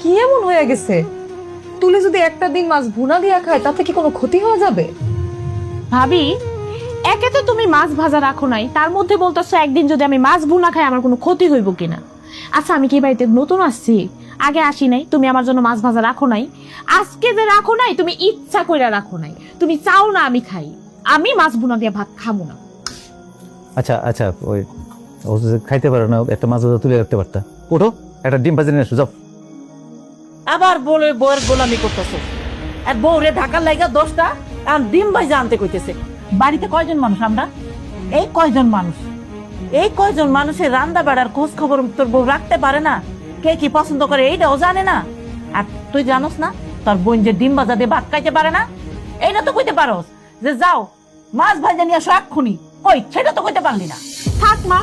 কি এমন হয়ে গেছে? তুলে যদি একটা দিন মাছ ভুনা দিয়া খায় তাতে কি কোনো ক্ষতি হয়ে যাবে? ভাবি একে তো তুমি মাছ ভাজা রাখো নাই তার মধ্যে বলতেছো একদিন যদি আমি মাছ ভুনা খাই আমার কোনো ক্ষতি হইব কিনা? আচ্ছা আমি কি বাড়িতে নতুন আসছি? আগে আসি নাই তুমি আমার জন্য মাছ ভাজা রাখো নাই। আজকে যে রাখো নাই তুমি ইচ্ছা কইরা রাখো নাই। তুমি চাও না আমি খাই। আমি মাছ ভুনা দিয়ে ভাত খাব না। আচ্ছা আচ্ছা ওই ও খাইতে পারো না একটা মাছ ভাজা তুলে রাখতে পারতা। ওঠো একটা ডিম ভাজি নিয়ে আসো যাও। আবার বলে বউয়ের গোলামি করতেছে। আর বউরে ঢাকার লাইগা দশটা, আর ডিম ভাই জানতে কইতেছে। বাড়িতে কয়জন মানুষ আমরা? এই কয়জন মানুষ? এই কয়জন মানুষের রান্দা বেড়ার খোঁজ খবর তোর বউ রাখতে পারে না? কে কি পছন্দ করে এইটাও জানে না? আর তুই জানোস না, তোর বোন যে ডিম ভাজা দিয়ে ভাত খাইতে পারে না? এইটা তো কইতে পারোস যে যাও, মাছ ভাজা নিয়ে আসো এক্ষুনি। কই, সেটা তো কইতে পারলি না। থাক মা,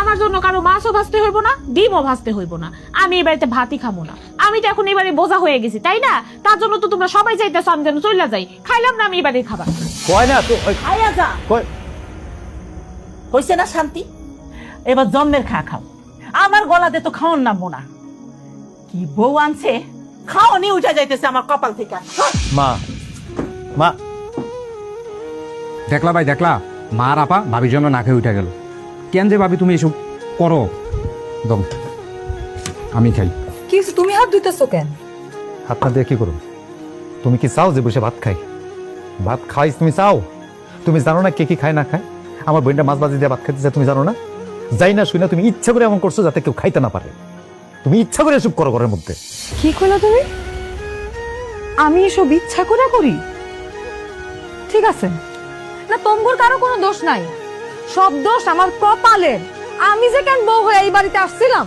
আমার জন্য কারও মাছও ভাজতে হইব না, ডিমও ভাজতে হইব না। আমি এই বাড়িতে ভাতই খাব না। আমি তো এখন এবারে বোঝা হয়ে গেছি তাই না? তার জন্য তো তোমরা সবাই যাইতেছো আমি যেন চলে যাই। খাইলাম না আমি এবারে খাবার। কয় না তো ওই, আয়া যা কয় হয়েছে না শান্তি? এবার জন্মের খা খাও। আমার গলাতে তো নামবো না কি বউ আনছে? খাওয়ানি উঠে যাইতেছে আমার কপাল থেকে। মা মা। দেখলা ভাই দেখলা। মা আর আপা ভাবির জন্য না খেয়ে উঠে গেল। কেন যে ভাবি তুমি এসব করো? দম। আমি খাই। কি হইছে, তুমি হাত ধুইতেছো কেন? হাত না দিয়ে কি করো তুমি কি চাও যে বসে ভাত খাই? ভাত খাইস তুমি চাও? তুমি জানো না কে কি খায় না খায়? আমার বোনটা মাছ বাজি দিয়ে ভাত খাইতে চায় তুমি জানো না? যাই না শুই না তুমি ইচ্ছা করে এমন করছ যাতে কেউ খাইতে না পারে। তুমি ইচ্ছা করে এসব করো ঘরের মধ্যে। কি কইলা তুমি? আমি এসব ইচ্ছা করে করি? ঠিক আছে। না তম্বুর কারও কোনো দোষ নাই। সব দোষ আমার কপালের। আমি যে কেন বউ হয়ে এই বাড়িতে আসছিলাম?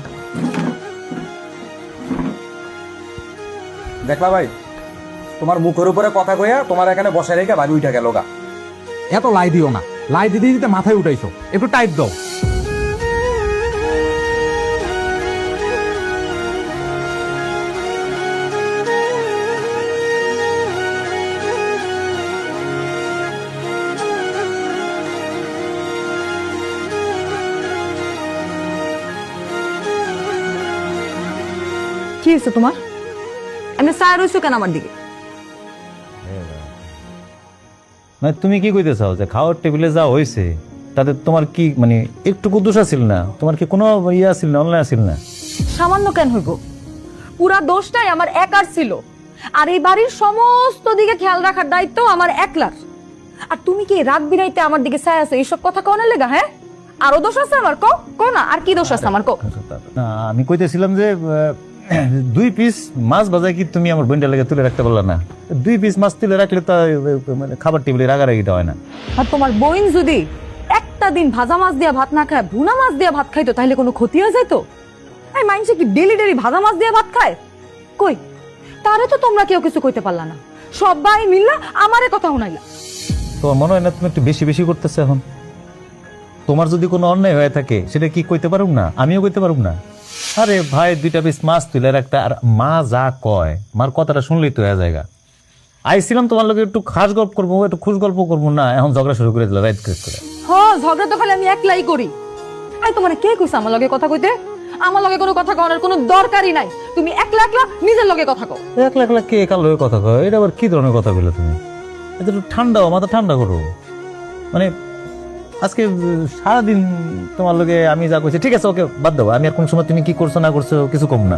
দেখলা ভাই তোমার মুখের উপরে কথা কইয়া তোমার এখানে বসে রেখে ভাবি উঠে গেল গা। এত লাই দিও না। লাই দিতে দিতে মাথায় উঠাইছো। একটু টাইট দাও। কি হয়েছে তোমার? এমনি সায়া রইছো কেন আমার দিকে? মানে তুমি কি কইতে চাও যে খাওয়ার টেবিলে যা হয়েছে তাতে তোমার কি মানে একটু আছিল না? তোমার কি কোনো ইয়ে আছিল না অনলাইন আছিল না? সামান্য কেন হইব? পুরা দোষটাই আমার একার ছিল। আর এই বাড়ির সমস্ত দিকে খেয়াল রাখার দায়িত্ব আমার একলার। আর তুমি কি রাত বিরাইতে আমার দিকে চাই আছো এইসব কথা কনে লেগা হ্যাঁ? আরও দোষ আছে আমার কো কো না আর কি দোষ আছে আমার কো না আমি কইতেছিলাম যে দুই পিস মাছ বাজায় কি তুমি আমার বোনটা লেগে তুলে রাখতে পারলা না? দুই পিস মাছ তুলে রাখলে তো মানে খাবার টেবিলে রাগারাগিটা হয় না। আর তোমার বইন যদি একটা দিন ভাজা মাছ দিয়া ভাত না খায় ভুনা মাছ দিয়া ভাত খাইতো তাহলে কোনো ক্ষতি হয়ে যাইতো? এই মাইনসে কি ডেলি ডেলি ভাজা মাছ দিয়া ভাত খায়? কই? তারে তো তোমরা কেউ কিছু কইতে পারলা না। সবাই মিললা আমারে কথা শুনাইলা। তোমার মনে হয় না তুমি একটু বেশি বেশি করতেছো এখন? তোমার যদি কোনো অন্যায় হয়ে থাকে সেটা কি কইতে পারুম না? আমিও কইতে পারুম না? আরে ভাই দুইটা পিস মাছ তুলে রাখতে আর মা যা কয় মার কথাটা শুনলেই তো হয়ে জায়গা আইছিলাম তোমার লোকে একটু খাস গল্প করব একটু খুশ গল্প করব। না এখন ঝগড়া শুরু করে দিল রাইট কেস করে হ্যাঁ ঝগড়া তো খালি আমি একলাই করি। আই তোমার কে কইছে আমার লগে কথা কইতে? আমার লগে কোনো কথা কওয়ার কোনো দরকারই নাই। তুমি একলা একলা নিজের লগে কথা কও। একলা একলা কে কার লোকের কথা কয়? এটা আবার কি ধরনের কথা বলে তুমি? এটা একটু ঠান্ডা মাথা ঠান্ডা করো। মানে আজকে সারাদিন তোমার লোকে আমি যা করছি ঠিক আছে, ওকে বাদ দেবো আমি আর কোন সময় তুমি কি করছ, না করছ, কিছু কম না।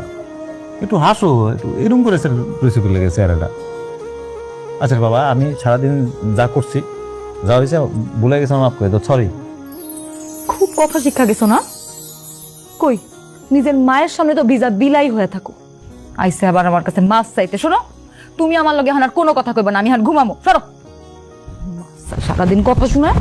একটু হাসো, একটু এরকম করে রুচি করে লেগেছে এটা। আচ্ছা বাবা, আমি সারাদিন যা করছি, যা হয়েছে, ভুলে গেছে, মাফ করে দাও সরি খুব কথা শিক্ষা গেছো না? কই, নিজের মায়ের সামনে তো ভিজা বিলাই হয়ে থাকো। আইসে আবার আমার কাছে মাছ চাইতে, শোনো? তুমি আমার লগে আর কোনো কথা কইবা না, আমি আর ঘুমামো, সরো। সারাদিন কথা শুনে